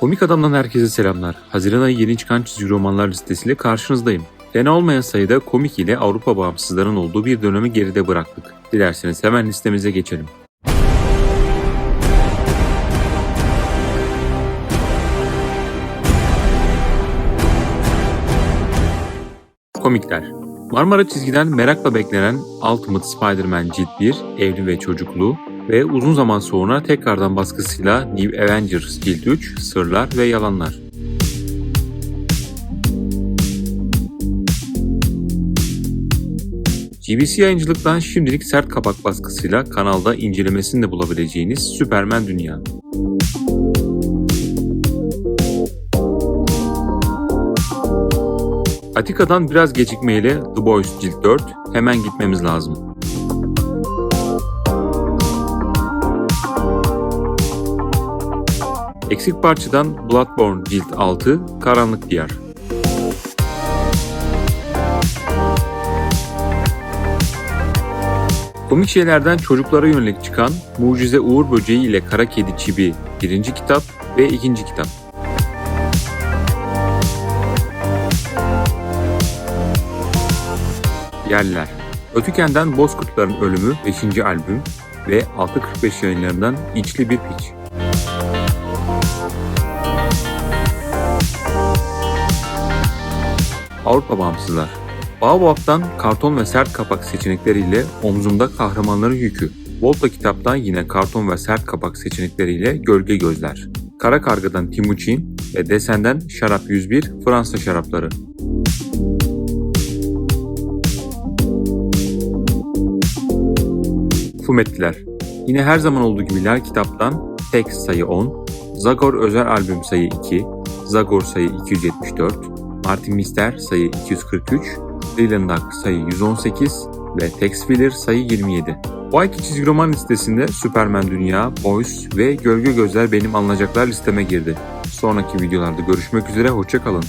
Komik Adam'dan herkese selamlar. Haziran ayı yeni çıkan çizgi romanlar listesiyle karşınızdayım. Fena olmayan sayıda komik ile Avrupa bağımsızların olduğu bir dönemi geride bıraktık. Dilerseniz hemen listemize geçelim. Komikler Marmara çizgiden merakla beklenen Ultimate Spider-Man Cilt 1, Evli ve Çocuklu ve uzun zaman sonra tekrardan baskısıyla New Avengers Cilt 3, Sırlar ve Yalanlar. GBC yayıncılıktan şimdilik sert kapak baskısıyla kanalda incelemesini de bulabileceğiniz Superman Dünya. Atika'dan biraz gecikmeyle The Boys Cilt 4 hemen gitmemiz lazım. Eksik parçadan Bloodborne Cilt 6 Karanlık Diyar. Komik şeylerden çocuklara yönelik çıkan Mucize Uğur Böceği ile Kara Kedi Çibi birinci kitap ve ikinci kitap. Yerliler Ötüken'den Bozkurtların Ölümü 5. albüm ve 645 yayınlarından İçli Bir Piç. Avrupa Bağımsızlar Baobab'dan karton ve sert kapak seçenekleriyle Omzumda Kahramanların Yükü. Volta kitaptan yine karton ve sert kapak seçenekleriyle Gölge Gözler. Kara Karga'dan Timuçin ve Desen'den Şarap 101 Fransa Şarapları. Fumetliler. Yine her zaman olduğu gibi Ler kitaptan Tex sayı 10, Zagor özel albüm sayı 2, Zagor sayı 274, Martin Mister sayı 243, Dylan Duck sayı 118 ve Tex Willer sayı 27. Bu ayki çizgi roman listesinde Superman Dünya, Boys ve Gölge Gözler benim alınacaklar listeme girdi. Sonraki videolarda görüşmek üzere, hoşçakalın.